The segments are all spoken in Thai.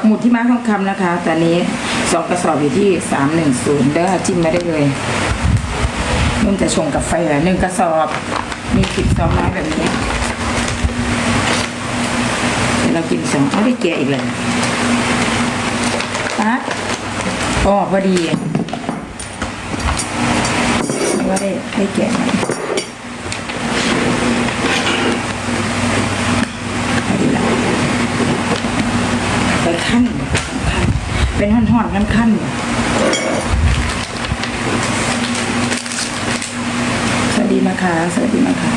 กหมุดที่มาทองคำนะคะตอนนี้สองกระสอบอยู่ที่สามหนึ่งศูนย์เด้อจิ้มมาได้เลยเริ่มจะชงกาแฟหนึ่งกระสอบ มีสิบสองไม้แบบนี้เดี๋ยวเรากินสองเอาได้แกะอีกเลยปั๊ดอ๋อพอดีว่าได้ได้แกะไหมพอดีละ ไป ขั้นขั้นเป็นห่อนห่อนขั้นขั้นสวัสดีนะคะสวัสดีนะคะ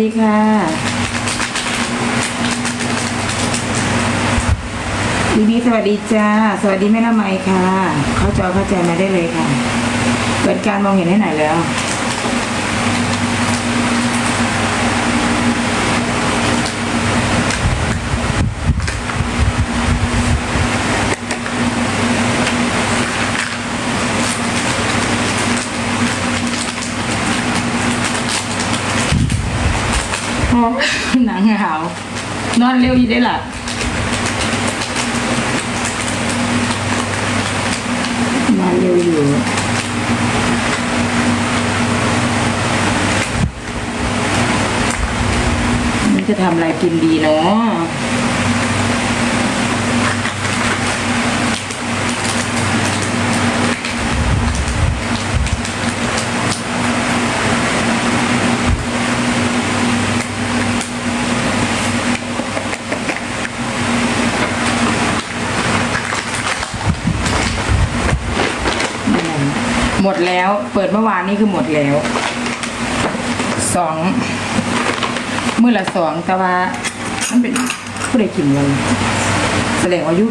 ดีค่ะบีบีสวัสดีจ้า สวัสดีแม่ละไมค่ะ เข้าจอเข้าใจมาได้เลยค่ะ เปิดการมองเห็นให้ไหนแล้ว หนังหาวนอนเร็วอยู่ได้ล่ะนอนเร็วอยู่มันจะทำอะไรกินดีเนาะห มดแล้ว เปิดเมื่อวานนี่คือหมดแล้วสองมื่อละสองแต่ว่ามันเป็นผู้ใดกินเลยแสดงว่ายุค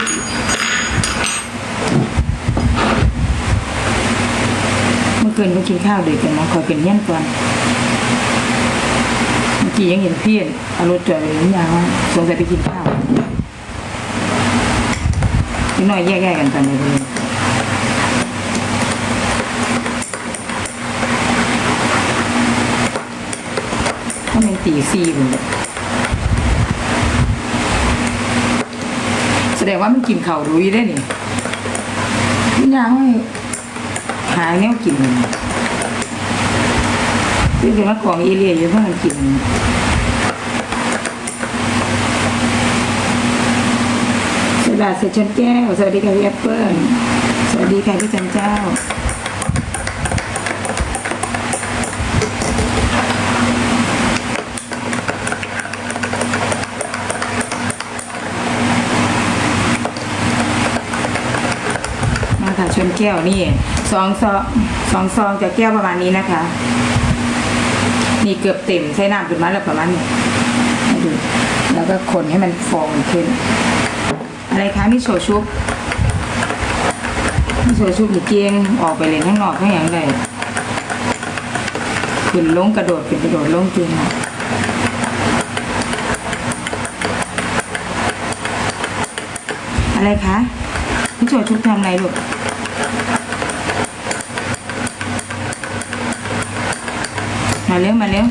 เมื่อคืนก็กินข้าวเด็กกันเนาะคอยเป็นเงี้ยนก่อนเมื่อกี้ยังเห็นเพี่เอารถจอดเลยนี่ยาวสงสัยไปกินข้าวนิดหน่อยแยกๆกันตอนนี้เลย ถ้ามัน ตีสี่ผมแสดงว่ามันกินเข่ารุยได้นี่พี่นางให้หาแนวกินซึ่งเป็นว่าของเอเรียอยู่เพราะมันกินสวัสดีเสร็จชนแก้วสวัสดีค่ะพี่แอปเปิ้ลสวัสดีค่ะพี่จันเจ้า แก้วนี่สองซองสองซองจากแก้วประมาณนี้นะคะ นี่เกือบเต็มใช้น้ำขึ้นมาแล้วประมาณนี้ดูแล้วก็คนให้มันฟองขึ้น อะไรคะนี่โชชุบนี่โชชุบนี่เกียงออกไปเลยข้างนอกข้างอย่างไรขึ้นลงกระโดดขึ้นกระโดดลงเกียงอะไรคะนี่โชชุบทำไรลูก มา เร็วมาเร็ว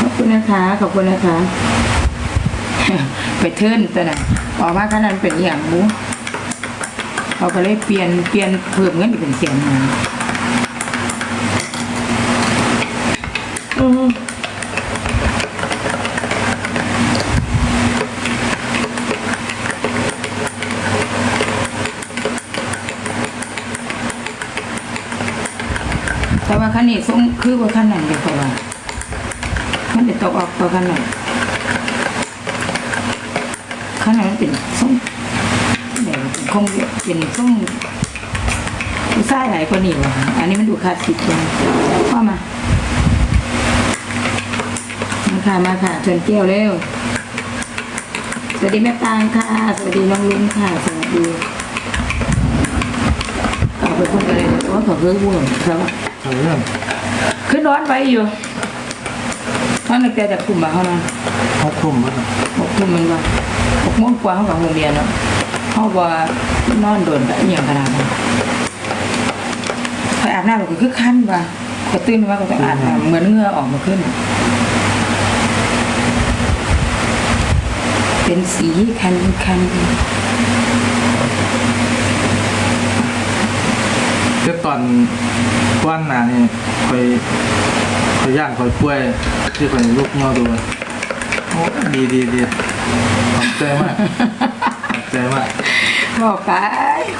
ขอบคุณนะคะ ขอบคุณนะคะ ไปเทิร์นแต่น่ะออกมาขนาดนั้นเป็นอหย่างบูเขาก็เลยเปลี่ยนเปลี่ยนเพิ่มเงินเป็นแสนมาอืมแต่ว่าคันนี้ส่งคือว่าคันนั้นเดียวกันว่ามันจะตกออกตัวคันนั้น คันนั้นมันเป็นส่งแบบคงเป็นส่งผู้ชายหลายคนนี่ว่ะอันนี้มันดูคลาสสิกจังว่ามามาค่ะมาค่ะเชิญแก้วเร็วสวัสดีแม่ตางค่ะ สวัสดีน้องลุงค่ะ สวัสดีเอาไปพูดอะไรเนี่ยว่าขอเพิ่มบุญครับเอาเรื่องขึ้นร้อนไว้อยู่ท่านนักแต่จากกลุ่มมาเขานั้นหกทุ่มแล้วนะหกทุ่มมันว่า หกโมงกว่าเขากับโรงเรียนแล้วเขาว่านอนโดนแบบอหย่างขนาดนั้นคอยอาบน้ำแบบคือขั้นว่ะคอยตื่นมาก็ต้องอาบน้ำเหมือนเหงื่อออกมาขึ้น เป็นสีคันคันเจ้าตอนก้อนหนานี่คอยคอยย่างคอยป่วยที่คอยลูกเงาดูโอ้ดีดีดี ขอบใจมากขอบใจมากบอกไป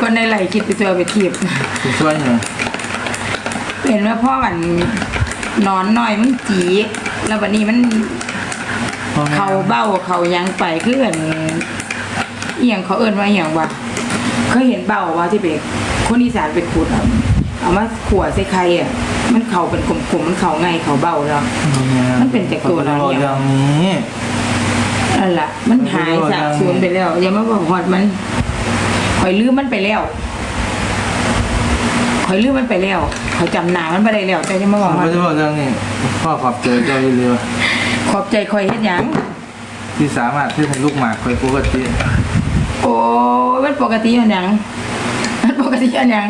คนในไหลคิดไปตัวไปทีบคุณช่วยหน่อยเห็นว่าพ่อมันนอนหน่อยมันจีแล้ววันนี้มันพ่อแม่เขาเบ้าเขายังไปคือเอนเอียงเขาเอิ้นว่าอหย่างวะเคยเห็นเบ้าว่าที่เบกคนอีสานไปขุดเอาเอามาขวดใส่ไข่อะมันเขาเป็นกลมๆมันเขาไงเขาเบ้าแล้วพ่อแมันเป็นจากตัวเราเนี่ยอย่างนี้ นั่นแหละมันหายสาบสูญไปแล้ว อย่ามาบอกฮอดมันคอยลืมมันไปแล้วคอยลืมมันไปแล้วคอยจำหนามันไปได้แล้วแต่อยังมาบอกพ่ฮออดจะบอกเรื่องนี้พ่อขอบใจเจ้าอยู่เรือขอบใจคอยเฮ็ดหยังที่สามารถที่ให้ลูกหมากคอยปกติโอ้ยมันปกติอันหยังมันปกติอันหยัง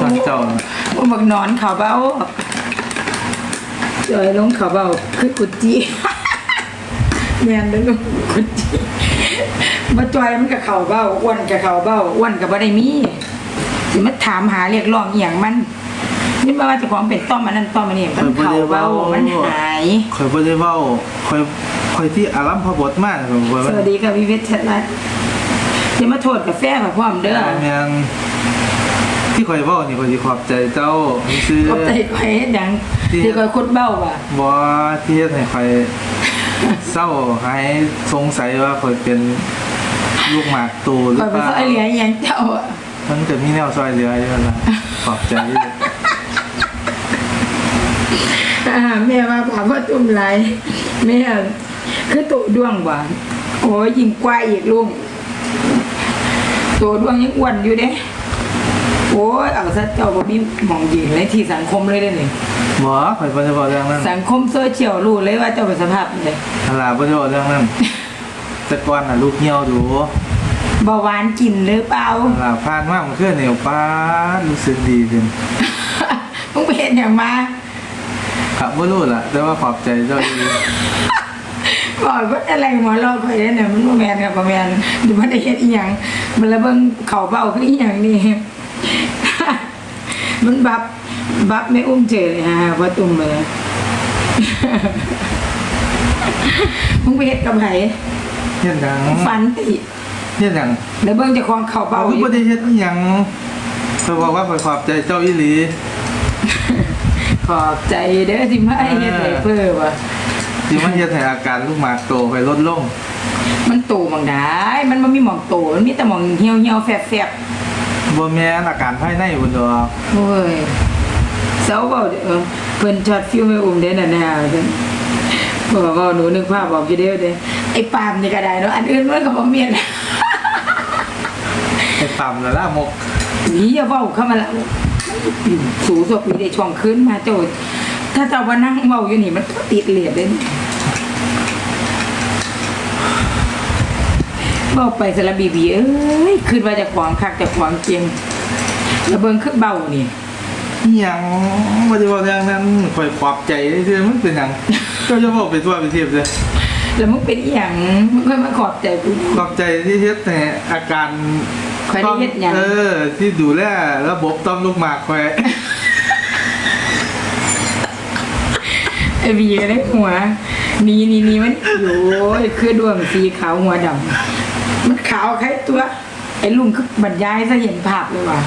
ตอนเจ้าโอ้บักนอนเขาเบ้าจอยลงเขาเบ้าคือกุจี แมนเด้อลูกกุจีมาจอยมันกับเขาเบ้าอ้วนกับเขาเบ้าอ้วนกับบ่ได้มีสิมาถามหาเรียกร้องอหย่างมันนี่มาว่าเจ้าของเป็นต้อมมันนั่นต้อมมันนี่มันเขาเบ้ามันหายคอยบ่ได้เว้าคอยคอยที่อารัมพบทมากผมคอยสวัสดีค่ะพี่เวชชัดรัตน์จะมาโทษกาแฟกับพ่อมเด้อแม่นที่คอยเว้านี่คอยสิขอบใจเจ้าซื้อขอบใจคอยเฮ็ดหยังที่คอยคุดเบ้าว่ะบ่ที่เฮ็ดให้คอย เศร้าหายสงสัยว่าคอยเป็นลูกหมากตูหรืคออยไปเปล่าซอยเหลืออหยังเจ้าอะมันก็มีแนวซอยเหลืออยู่นั่นล่ะขอบใจอยู่อ่าแม่ว่าผ่าพ่อตุ่มไรแม่คือตัวด้วงว่ะโอ้ยยิงกว่าอีกลุงตัวด้วงยังอ้วนอยู่เด้โอ้ยเอาซะเจ้าบ่มีหมองยืนเลยที่สังคมเลยเด้อนี่ บ่คอยบ่ได้บอกเรื่องนั้นสังคมโซเชียลรู้เลยว่าเจ้าเป็นสภาพเลยฮาลาบ่ได้บอกเรื่องนั้นแต่ก่อนน่ะลูกเหี่ยวดูเบาหวานกินหรือเปล่าฮาลาผ่านมาเมื่อคืนนี่ป้าดรู้สึกดีขึ้นมึงไปเห็นอย่างมาครับบ่รู้ล่ะ แต่ว่าขอบใจเจ้าอยู่บอกว่าอะไรหมอเราคอยเนี่ยมันบ่แมนกับบ่แมนดูมันได้เฮ็ดอีหยังมันละเบิ่งเข่าเบ้าคืออีหยังนี่มันบับ บับไม่อุ้มเจอเลยฮะว่าตุ่มเลยมึงไปเฮ็ดกับไผเฮ็ดหยังฟันติเฮ็ดหยังแล้วเบิ่งเจ้าของเข่าเบาเบ้าออยู่ยู่บ่ได้เฮ็ดอีหยังเพิ่นบอกว่าเพิ่นขอบใจเจ้าอีหลี ขอบใจเด้อที่มาให้เฮ็ดให้เพิ่อว่ะที่มันเฮ็ดให้อาการลูกหมากโตไปลดลง มันโตบางได้ มันบ่มีหมองโต มันมีแต่หมองเหี่ยวเหี่ยวๆแฟบแฟบบ่แม่นอาการภายในพุ่นดอกๆโอ้ย เสาเบาเออเพิ่นช็อตฟิวไม่อุ้มเด้น่ะแน่เพิ่นบอกว่าหนูนึกภาพบอกอยู่เด้อเด้ไอ้ปาล์มนี่ก็ได้เนาะอันอื่นมันก็บ่เมียนไอ้ต่ำแล้วล่ะมกนี่อย่าเว้าเข้ามาละสูสบนี่ได้ช่วงคืนมาเจ้าถ้าเจ้าว่านั่งเว้าอยู่นี่มันติดเหลียดเด้บอกไปสารบีบีเอ้ยขึ้นมาจากขวางคักจากขวางเกียงแล้วเบิ่งคือเบานี่ อีหยังบ่ได้บอกอย่างนั้นข่อยขอบใจซื่อๆมันเป็นหยังเจ้าจะบอกไปทั่วไปเทียบเลยแล้วมึงเป็นอีหยังมึงค่อยมาขอบใจกูขอบใจที่เฮ็ดให้อาการคอยได้เฮ็ดหยังเออ ที่ดูแลระบบต้อมลูกหมากคอยไอ้บีก็ได้หัวนี่นี่นี่มันโอ้ยคือดวงสีขาวหัวดำมันขาวใครตัว ไอ้ลุงคือบรรยายซะเห็นภาพเลยว่ะ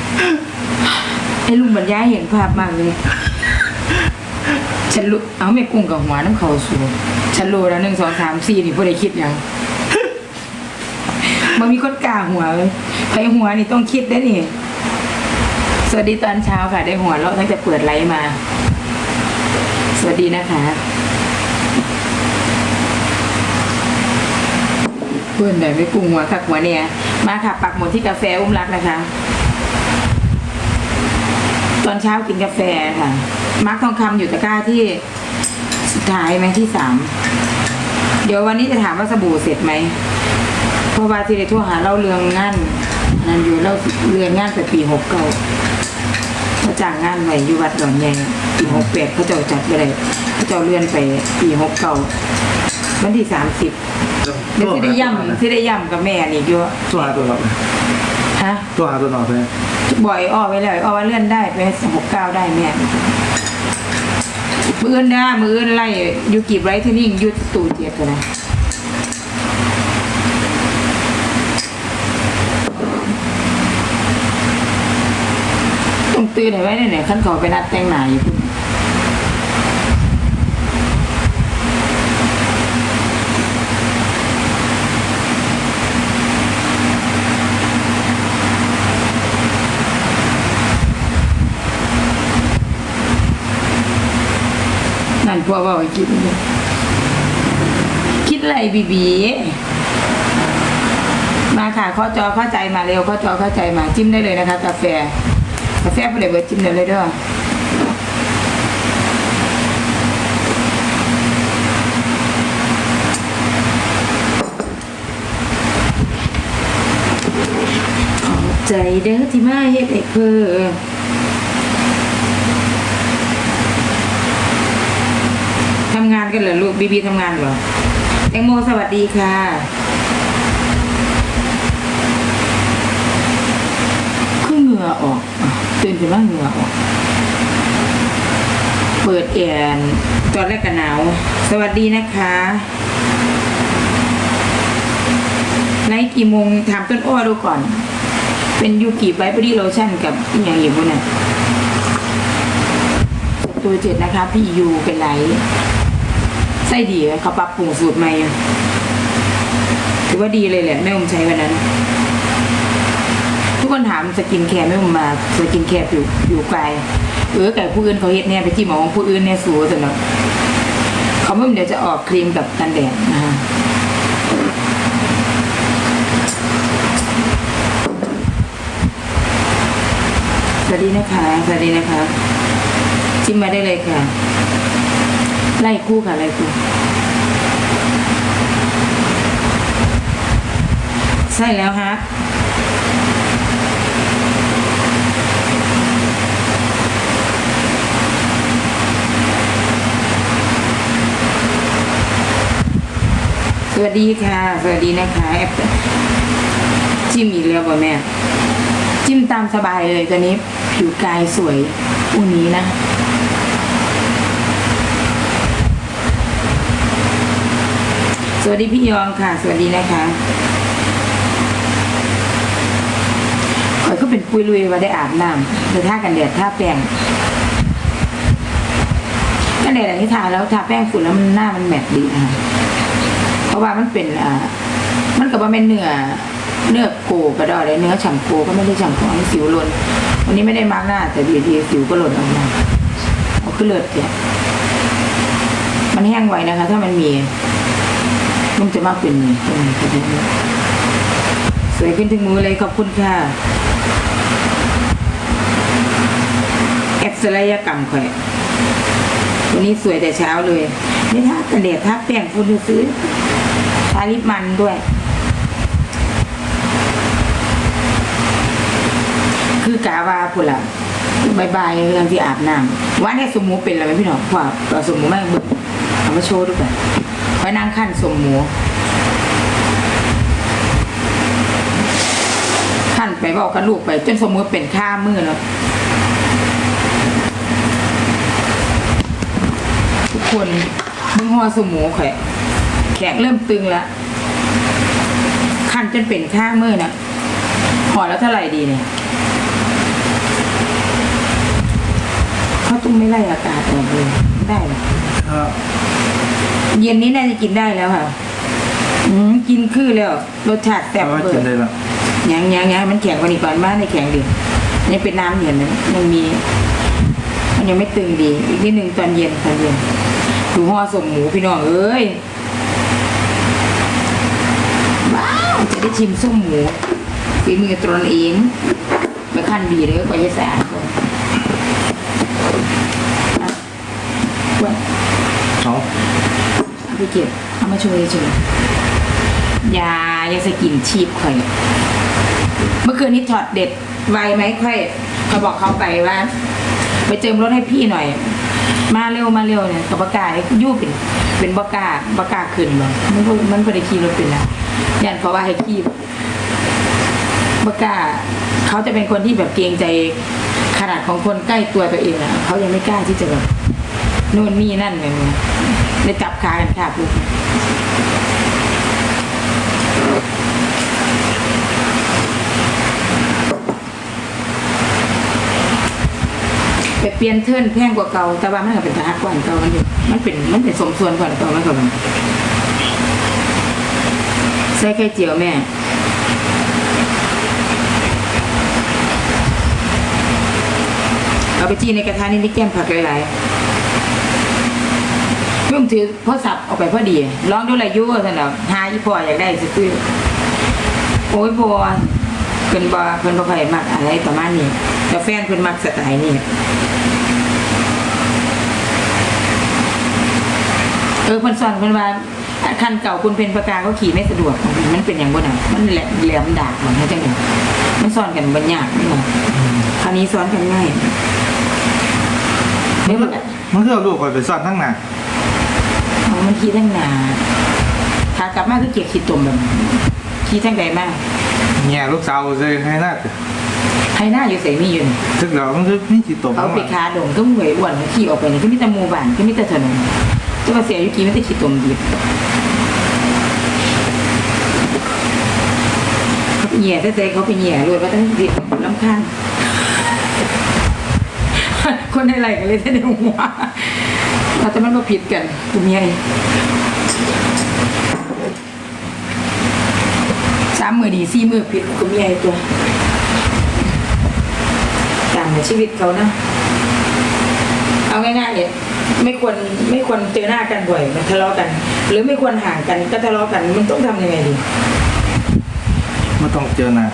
ไอ้ลุงบรรยายเห็นภาพมากเลย ฉันรู้เอาไม่กุ้งกับหัวน้ำเขาสูงฉันรู้แล้วหนึ่งสองสามสี่นี่พวกได้คิดยังมันมีคนกล้าหัวเลยใครหัวนี่ต้องคิดได้นี่ สวัสดีตอนเช้าค่ะ ได้หัวเราะตั้งแต่เปิดไลฟ์มา สวัสดีนะคะเพื่อนไหนไม่ปรุงหัวคักหัวเนี่ย มาค่ะ ปักหมดที่กาแฟอุ้มรักนะคะ อนเช้ากินกาแฟค่ะ มาร์คทองคำอยู่ตะกร้าที่สุดท้ายไหมที่สาม เดี๋ยววันนี้จะถามว่าสบู่เสร็จไหม เพราะว่าที่ได้โทรหาเราเรืองงานนั่นอยู่เราเรืองงานแต่ปีหกเก้าเขาจ้างงานไว้อยู่วัดดอนใหญ่ปีหกแปดเขาเจ้าจัดไปเลยเขาเจ้าเลื่อนไปปีหกเก้าวันที่สามสิบเดี๋ยวที่ได้ย่ำที่ได้ย่ำกับแม่นี่อยู่ตัวหาตัวหนอก ฮะตัวหาตัวหนอกเลยบ่อยอ้อไว้เลยอ้อว่าเลื่อนได้ไปหกเก้าได้แม่มืออื่นนะมืออื่นไล่ยูกิบไรที่นิ่งยุดตู่เจ็ดกันนะต้องตื่นให้ไว้เนี่ยขั้นขอไปนัดแต่งหน้าอยู่ นั่นพวกว่าไอ้คิด คิดอะไรบีบีมาค่ะข้อจอเข้าใจมาเร็วข้อจอเข้าใจมาจิ้มได้เลยนะคะ กาแฟ กาแฟไปเลยเบอร์จิ้มได้เลยด้อขอบใจเด้อที่มาเฮ็ดให้เพิ่มำงานกันเหรอลูกบีบีทำงานเหรอแตงโมสวัสดีค่ะคือเหงื่อออกตื่นขึ้นมาเหงื่อออก เปิดแอร์ตอนแรกก็หนาว สวัสดีนะคะไลฟ์กี่โมงถามต้นอ้อดูก่อน เป็นยูกิไบรท์บอดี้โลชั่นกับอย่างอีกพวกนี่ยตัวเจ็ดนะคะ พี่ยูเป็นไลท์ ไส้ดีเขาปรับปรุงสูตรใหม่ถือว่าดีเลยแหละแม่อมใช้วันนั้น ทุกคนถามสกินแคร์ไม่มมาสกินแคร์ผิวผิวกายเออแต่ผู้อื่นเขาเฮ็ดเนี่ยไปที่หมอของผู้อื่นเนี่ยสูสนเนาะเขาไม่เดี๋ยวจะออกครีมกับกันแดดนะคะสวัสดีนะคะสวัสดีนะคะชิมมาได้เลยค่ะ ไล่คู่ค่ะไล่คู่ใช่แล้วฮะสวัสดีค่ะ สวัสดีนะคะแอปจิ้มอีกแล้วป่ะแม่ จิ้มตามสบายเลยตอนนี้ผิวกายสวยอุ่นนี้นะ วัสดีพี่ยองค่ะ สวัสดีนะคะขอยก็เป็นปุยลุยว่าได้อาบน้ำแต่ท่ากันแดดท่าแป้งกันแดดอันนี้ทาแล้วทาแป้งฝุ่นแล้วมันหน้ามันแมตต์ดีนะคะเพราะว่ามันเป็นอ่ามันกับว่าเป็นเนื้อเนื้อโกกระดอเลยเนื้อฉ่ำโกก็ไม่ได้ฉ่ำโกให้สิวหล่นวันนี้ไม่ได้มาร์กหน้า แต่ดีดีสิวก็หล่นออกมาเอาขึ้นเลือดเนี่ยมันแห้งไวนะคะ ถ้ามันมี มันจะมากเป็นนี่ตรงนี้ก็ได้สวยขึ้นถึงมือเลยขอบคุณค่ะแอปศัลยกรรมแขวะวันนี้สวยแต่เช้าเลยนี่ถ้ากันแดดถ้าแป้งฝุ่นซื้อทาลิปมันด้วย คือกาวาพุ่นละบายบายเรื่องที่อาบน้ำว่าเนี่ยสมมูเป็นอะไรไหมพี่หนองว่าสมหมูแม่งเบึก เอามาโชว์ด้วยกันไว้นั่งขั้นสมหมูขั้นไปเว่ากับลูกไป จนสมมติเป็นข้ามือเนาะทุกคนมึงหัวสมูแขกแขกเริ่มตึงแล้วคันจนเป็นข้ามือนะหอแล้วเท่าไหร่ดีเนี่ยเขาตุ้มไม่ไล่อากาศออกเลยไม่ได้หรอครับ เย็นนี้น่าจะกินได้แล้วค่ะ อืมกินคือแล้วรสชาติแซ่บเอาไว้เบิกินดได้ละยังยังยังมันแข็งกว่านี้ก่อนบ้านในแข็งดิยังเป็นน้ำเย็นนะยังมี มันยังไม่ตึงดี อีกนิดนึงตอนเย็นตอนเย็นดูห่อสมหมูพี่น้องเอ้ยว้าวจะได้ชิมส้มหมูฝีมือตนเองมาขั้นดีเลยกว่าจะสะอาดก่อนอะกวนเอาเอา ไปเก็บเอามาช่วยเฉยยายังสกินชีพข่อย เมื่อคืนนี้ถอดเด็ดไวไหมค่อยเขาบอกเขาไปว่า ไปเจิมรถให้พี่หน่อย มาเร็วมาเร็วเนี่ยกับปากกาเนี่ยยู่เป็นเป็นปากาปากาขึ้นบ่มันมันบ่ได้ขี่รถเป็นแล้วยันเขาว่าให้ขี่ปากกาเขาจะเป็นคนที่แบบเกรงใจขนาดของคนใกล้ตัวตัวเองอะเขายังไม่กล้าที่จะแบบนู่นนี่นั่นเลย เลยจับขากันค่ะปุ๊บไปเปลี่ยนเทิร์นแพงกว่าเก่า แต่ว่ามันก็เป็นทหารกว่าเก่ามันอยู่มันเป็นมันเป็นสมส่วนกว่าเก่ามันก็มันใส่ไข่เจียวแม่เอาไปจีในกระทะนี่ได้แก้มผักหลายๆ มถือโทรศัพท์ออกไปพอดีลองดูเลยยุ่สนอกหาอีพ่ออยากได้ซื้อโอ้ยพอเพิ่นบ่เพิ่นบ่ค่อยมักอะไรประมาณนี้แต่แฟนเพิ่นมักสไตล์นี้เออเพิ่นสอนเพิ่นว่าคันเก่าคุณเป็นประกาเขาขี่ไม่สะดวกมันเป็นอย่างบ่น่ะมันแหลมแหลมดากมันจังได๋มันสอนกันบ่ยากนี่หว่าคราวนี้สอนกันง่ายมันมันคือเอาลูกไปไปซ่อนทั้งหน้า มันขี้ทั้งหนาขากลับมาคือเกียกขี้ตมแบบขี้ทั้งใดมากแง่ลูกสาวเลยให้หน้าเถอะให้หน้าอยู่ใส่มีอยู่นี่ทึกเรามันคือนี่สิตบเขาทั้งหไปลังคาดงก็หวยอ้วนขี่ออกไปนี่ก็มีแต่หมู่บ้านก็มีแต่ถนนจะมาเสียอยู่กี่ไม่ได้ขี้ตมดีเขาไปแย่แต่ใจเขาไปแย่รวยว่าตั้งเดียลำคาญคนในไรกันเลยแต่ในหัว เราจะมันมาผิดกันกูเมียสามมือดีสี่มือผิดกูมีไอ้ตัวต่างในชีวิตเขานะ เอาง่ายๆเนี่ยไม่ควรไม่ควรเจอหน้ากันบ่อยมันทะเลาะกัน หรือไม่ควรห่างกันก็ทะเลาะกันมันต้องทำยังไงดีไม่ต้องเจอหน้า